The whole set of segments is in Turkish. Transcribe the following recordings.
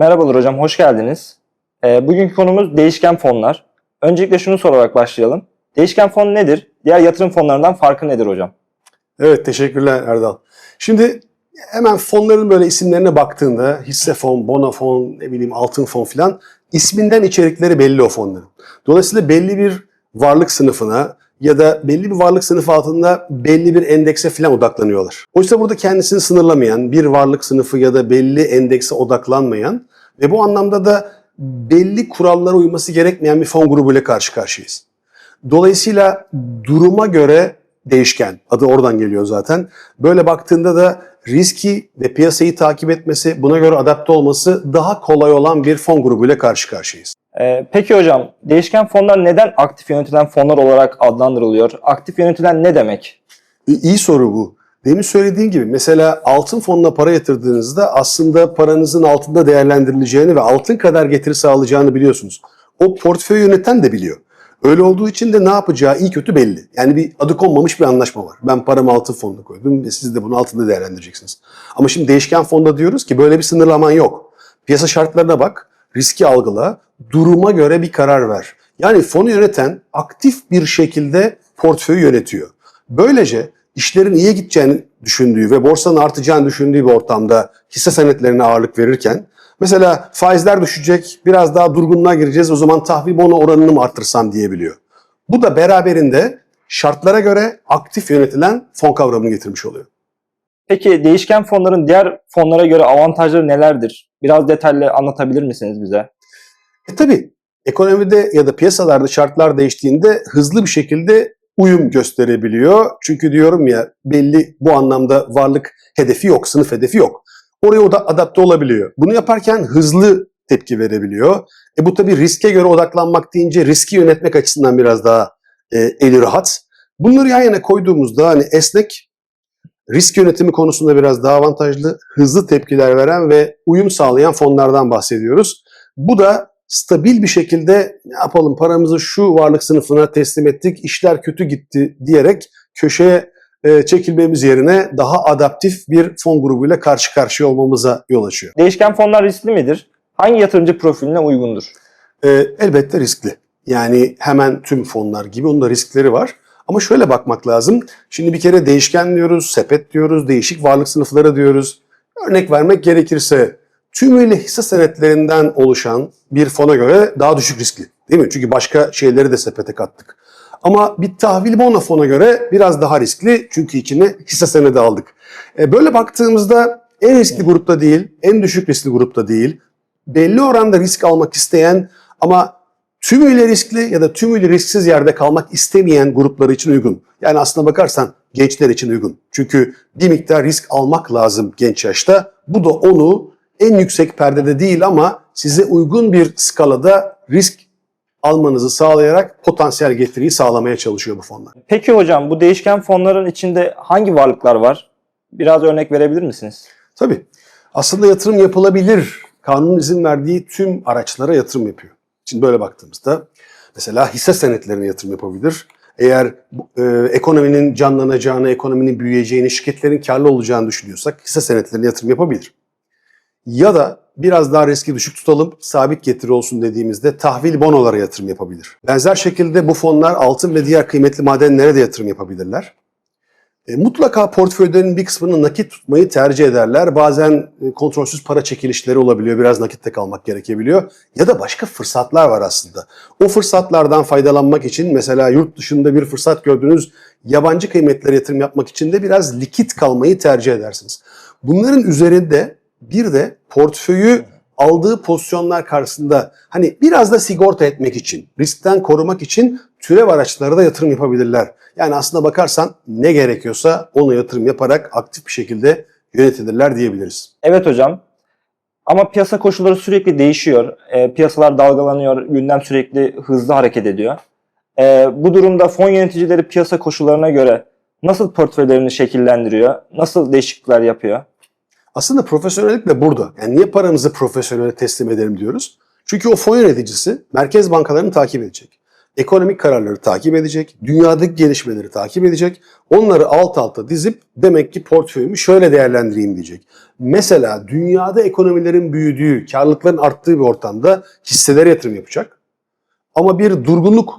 Merhabalar hocam, hoş geldiniz. Ee, bugünkü konumuz değişken fonlar. Öncelikle şunu sorarak başlayalım. Değişken fon nedir? Diğer yatırım fonlarından farkı nedir hocam? Evet teşekkürler Erdal. Şimdi hemen fonların böyle isimlerine baktığında hisse fon, bona fon, ne bileyim altın fon filan isminden içerikleri belli o fonların. Dolayısıyla belli bir varlık sınıfına ya da belli bir varlık sınıfı altında belli bir endekse filan odaklanıyorlar. Oysa burada kendisini sınırlamayan, bir varlık sınıfı ya da belli endekse odaklanmayan ve bu anlamda da belli kurallara uyması gerekmeyen bir fon grubuyla karşı karşıyayız. Dolayısıyla duruma göre değişken. Adı oradan geliyor zaten. Böyle baktığında da riski ve piyasayı takip etmesi, buna göre adapte olması daha kolay olan bir fon grubuyla karşı karşıyayız. Ee, peki hocam, değişken fonlar neden aktif yönetilen fonlar olarak adlandırılıyor? Aktif yönetilen ne demek? İyi soru bu. Demin söylediğim gibi mesela altın fonuna para yatırdığınızda aslında paranızın altında değerlendirileceğini ve altın kadar getiri sağlayacağını biliyorsunuz. O portföy yöneten de biliyor. Öyle olduğu için de ne yapacağı iyi kötü belli. Yani bir adı konmamış bir anlaşma var. Ben paramı altın fonuna koydum ve siz de bunu altında değerlendireceksiniz. Ama şimdi değişken fonda diyoruz ki böyle bir sınırlaman yok. Piyasa şartlarına bak, riski algıla, duruma göre bir karar ver. Yani fonu yöneten aktif bir şekilde portföyü yönetiyor. Böylece işlerin iyi gideceğini düşündüğü ve borsanın artacağını düşündüğü bir ortamda hisse senetlerine ağırlık verirken mesela faizler düşecek, biraz daha durgunluğa gireceğiz o zaman tahvil bono oranını mı arttırsam diyebiliyor. Bu da beraberinde şartlara göre aktif yönetilen fon kavramını getirmiş oluyor. Peki değişken fonların diğer fonlara göre avantajları nelerdir? Biraz detaylı anlatabilir misiniz bize? E tabi ekonomide ya da piyasalarda şartlar değiştiğinde hızlı bir şekilde uyum gösterebiliyor. Çünkü diyorum ya belli bu anlamda varlık hedefi yok, sınıf hedefi yok. Oraya o da adapte olabiliyor. Bunu yaparken hızlı tepki verebiliyor. E bu tabii riske göre odaklanmak deyince riski yönetmek açısından biraz daha e, eli rahat. Bunları yan yana koyduğumuzda hani esnek, risk yönetimi konusunda biraz daha avantajlı, hızlı tepkiler veren ve uyum sağlayan fonlardan bahsediyoruz. Bu da stabil bir şekilde ne yapalım paramızı şu varlık sınıfına teslim ettik, işler kötü gitti diyerek köşeye çekilmemiz yerine daha adaptif bir fon grubuyla karşı karşıya olmamıza yol açıyor. Değişken fonlar riskli midir? Hangi yatırımcı profiline uygundur? E, elbette riskli. Yani hemen tüm fonlar gibi onun da riskleri var. Ama şöyle bakmak lazım. Şimdi bir kere değişken diyoruz, sepet diyoruz, değişik varlık sınıfları diyoruz. Örnek vermek gerekirse tümüyle hisse senetlerinden oluşan bir fona göre daha düşük riskli. Değil mi? Çünkü başka şeyleri de sepete kattık. Ama bir tahvil bono fona göre biraz daha riskli çünkü içine hisse senedi aldık. E, böyle baktığımızda en riskli grupta değil, en düşük riskli grupta değil, belli oranda risk almak isteyen ama tümüyle riskli ya da tümüyle risksiz yerde kalmak istemeyen grupları için uygun. Yani aslına bakarsan gençler için uygun. Çünkü bir miktar risk almak lazım genç yaşta. Bu da onu en yüksek perdede değil ama size uygun bir skalada risk almanızı sağlayarak potansiyel getiriyi sağlamaya çalışıyor bu fonlar. Peki hocam bu değişken fonların içinde hangi varlıklar var? Biraz örnek verebilir misiniz? Tabii. Aslında yatırım yapılabilir. Kanunun izin verdiği tüm araçlara yatırım yapıyor. Şimdi böyle baktığımızda mesela hisse senetlerine yatırım yapabilir. Eğer e, ekonominin canlanacağını, ekonominin büyüyeceğini, şirketlerin karlı olacağını düşünüyorsak hisse senetlerine yatırım yapabilir. Ya da biraz daha riski düşük tutalım, sabit getiri olsun dediğimizde tahvil bonolara yatırım yapabilir. Benzer şekilde bu fonlar altın ve diğer kıymetli madenlere de yatırım yapabilirler. E, mutlaka portföylerinin bir kısmını nakit tutmayı tercih ederler. Bazen e, kontrolsüz para çekilişleri olabiliyor. Biraz nakitte kalmak gerekebiliyor. Ya da başka fırsatlar var aslında. O fırsatlardan faydalanmak için mesela yurt dışında bir fırsat gördüğünüz yabancı kıymetlere yatırım yapmak için de biraz likit kalmayı tercih edersiniz. Bunların üzerinde bir de portföyü aldığı pozisyonlar karşısında hani biraz da sigorta etmek için, riskten korumak için türev araçlara da yatırım yapabilirler. Yani aslında bakarsan ne gerekiyorsa ona yatırım yaparak aktif bir şekilde yönetilirler diyebiliriz. Evet hocam. Ama piyasa koşulları sürekli değişiyor. E, piyasalar dalgalanıyor, gündem sürekli hızlı hareket ediyor. E, bu durumda fon yöneticileri piyasa koşullarına göre nasıl portföylerini şekillendiriyor, nasıl değişiklikler yapıyor? Aslında profesyonellik de burada. Yani niye paramızı profesyonele teslim edelim diyoruz? Çünkü o fon yöneticisi merkez bankalarını takip edecek. ekonomik kararları takip edecek, dünyadaki gelişmeleri takip edecek, onları alt alta dizip demek ki portföyümü şöyle değerlendireyim diyecek. Mesela dünyada ekonomilerin büyüdüğü, karlılıkların arttığı bir ortamda hisselere yatırım yapacak. Ama bir durgunluk,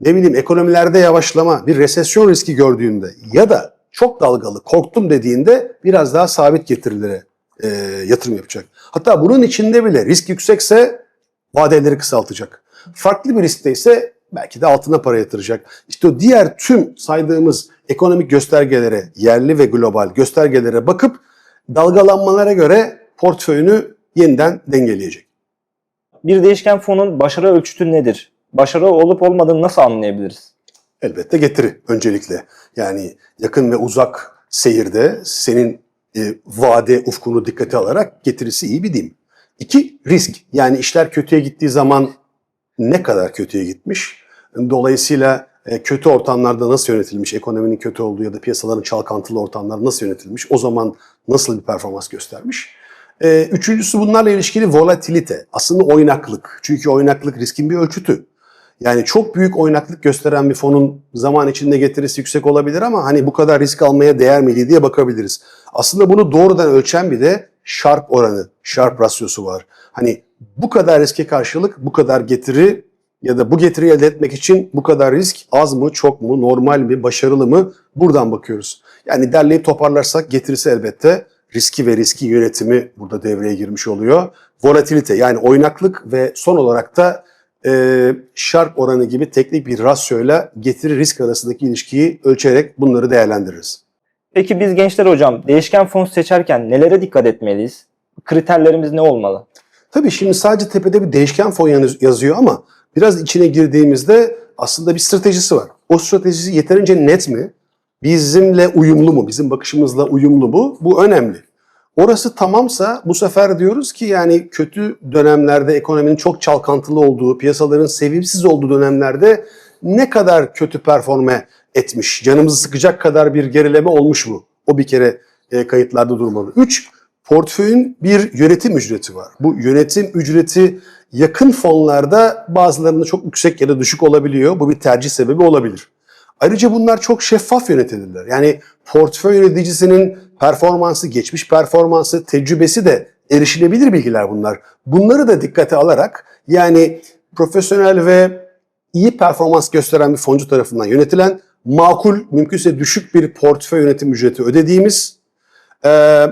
ne bileyim ekonomilerde yavaşlama, bir resesyon riski gördüğünde ya da çok dalgalı, korktum dediğinde biraz daha sabit getirilere e, yatırım yapacak. Hatta bunun içinde bile risk yüksekse vadeleri kısaltacak. Farklı bir riskte ise belki de altına para yatıracak. İşte o diğer tüm saydığımız ekonomik göstergelere, yerli ve global göstergelere bakıp dalgalanmalara göre portföyünü yeniden dengeleyecek. Bir değişken fonun başarı ölçütü nedir? Başarı olup olmadığını nasıl anlayabiliriz? Elbette getiri öncelikle. Yani yakın ve uzak seyirde senin e, vade ufkunu dikkate alarak getirisi iyi bir diyeyim. İki, risk. Yani işler kötüye gittiği zaman ne kadar kötüye gitmiş? Dolayısıyla e, kötü ortamlarda nasıl yönetilmiş, ekonominin kötü olduğu ya da piyasaların çalkantılı ortamlar nasıl yönetilmiş, o zaman nasıl bir performans göstermiş? E, üçüncüsü bunlarla ilişkili volatilite. Aslında oynaklık. Çünkü oynaklık riskin bir ölçütü. Yani çok büyük oynaklık gösteren bir fonun zaman içinde getirisi yüksek olabilir ama hani bu kadar risk almaya değer miydi diye bakabiliriz. Aslında bunu doğrudan ölçen bir de Sharp oranı, Sharp rasyosu var. Hani bu kadar riske karşılık bu kadar getiri ya da bu getiriyi elde etmek için bu kadar risk az mı, çok mu, normal mi, başarılı mı buradan bakıyoruz. Yani derleyip toparlarsak getirisi elbette riski ve riski yönetimi burada devreye girmiş oluyor. Volatilite yani oynaklık ve son olarak da e, Sharp oranı gibi teknik bir rasyoyla getiri risk arasındaki ilişkiyi ölçerek bunları değerlendiririz. Peki biz gençler hocam değişken fon seçerken nelere dikkat etmeliyiz? Kriterlerimiz ne olmalı? Tabii şimdi sadece tepede bir değişken fon yaz- yazıyor ama biraz içine girdiğimizde aslında bir stratejisi var. O stratejisi yeterince net mi? Bizimle uyumlu mu? Bizim bakışımızla uyumlu mu? Bu önemli. Orası tamamsa bu sefer diyoruz ki yani kötü dönemlerde ekonominin çok çalkantılı olduğu, piyasaların sevimsiz olduğu dönemlerde ne kadar kötü performe etmiş, canımızı sıkacak kadar bir gerileme olmuş mu? O bir kere e, kayıtlarda durmalı. Üç, portföyün bir yönetim ücreti var. Bu yönetim ücreti yakın fonlarda bazılarında çok yüksek ya da düşük olabiliyor. Bu bir tercih sebebi olabilir. Ayrıca bunlar çok şeffaf yönetilirler. Yani portföy yöneticisinin performansı, geçmiş performansı, tecrübesi de erişilebilir bilgiler bunlar. Bunları da dikkate alarak yani profesyonel ve iyi performans gösteren bir foncu tarafından yönetilen makul, mümkünse düşük bir portföy yönetim ücreti ödediğimiz, e,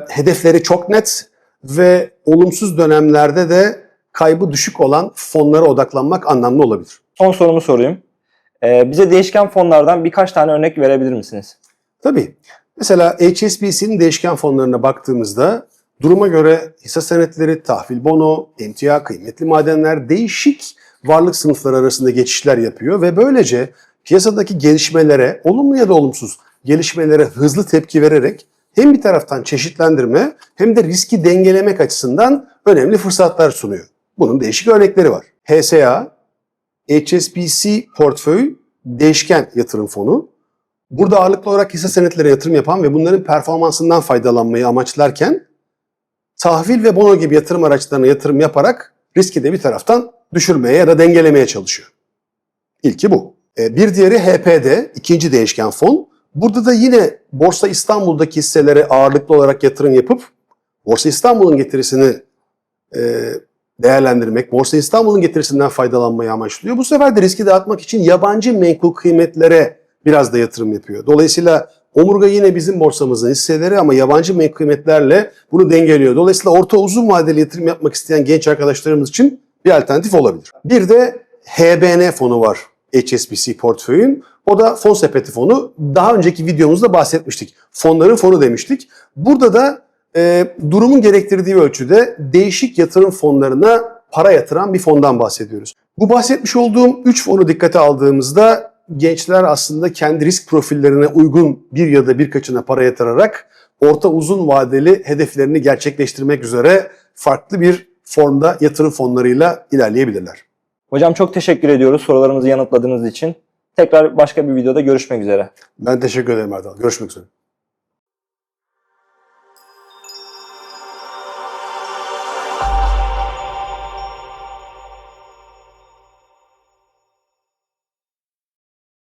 hedefleri çok net ve olumsuz dönemlerde de kaybı düşük olan fonlara odaklanmak anlamlı olabilir. Son sorumu sorayım. Ee, bize değişken fonlardan birkaç tane örnek verebilir misiniz? Tabii. Mesela HSBC'nin değişken fonlarına baktığımızda duruma göre hisse senetleri, tahvil bono, emtia, kıymetli madenler değişik varlık sınıfları arasında geçişler yapıyor ve böylece piyasadaki gelişmelere, olumlu ya da olumsuz gelişmelere hızlı tepki vererek hem bir taraftan çeşitlendirme hem de riski dengelemek açısından önemli fırsatlar sunuyor. Bunun değişik örnekleri var. HSA, HSBC portföy değişken yatırım fonu. Burada ağırlıklı olarak hisse senetlere yatırım yapan ve bunların performansından faydalanmayı amaçlarken tahvil ve bono gibi yatırım araçlarına yatırım yaparak riski de bir taraftan düşürmeye ya da dengelemeye çalışıyor. İlki bu. E, Bir diğeri HPD, ikinci değişken fon. Burada da yine Borsa İstanbul'daki hisselere ağırlıklı olarak yatırım yapıp Borsa İstanbul'un getirisini e, değerlendirmek, Borsa İstanbul'un getirisinden faydalanmayı amaçlıyor. Bu sefer de riski dağıtmak için yabancı menkul kıymetlere biraz da yatırım yapıyor. Dolayısıyla omurga yine bizim borsamızın hisseleri ama yabancı menkul kıymetlerle bunu dengeliyor. Dolayısıyla orta uzun vadeli yatırım yapmak isteyen genç arkadaşlarımız için bir alternatif olabilir. Bir de HBN fonu var HSBC portföyün. O da fon sepeti fonu. Daha önceki videomuzda bahsetmiştik. Fonların fonu demiştik. Burada da e, durumun gerektirdiği ölçüde değişik yatırım fonlarına para yatıran bir fondan bahsediyoruz. Bu bahsetmiş olduğum 3 fonu dikkate aldığımızda gençler aslında kendi risk profillerine uygun bir ya da birkaçına para yatırarak orta uzun vadeli hedeflerini gerçekleştirmek üzere farklı bir formda yatırım fonlarıyla ilerleyebilirler. Hocam çok teşekkür ediyoruz sorularımızı yanıtladığınız için. Tekrar başka bir videoda görüşmek üzere. Ben teşekkür ederim Erdal. Görüşmek üzere.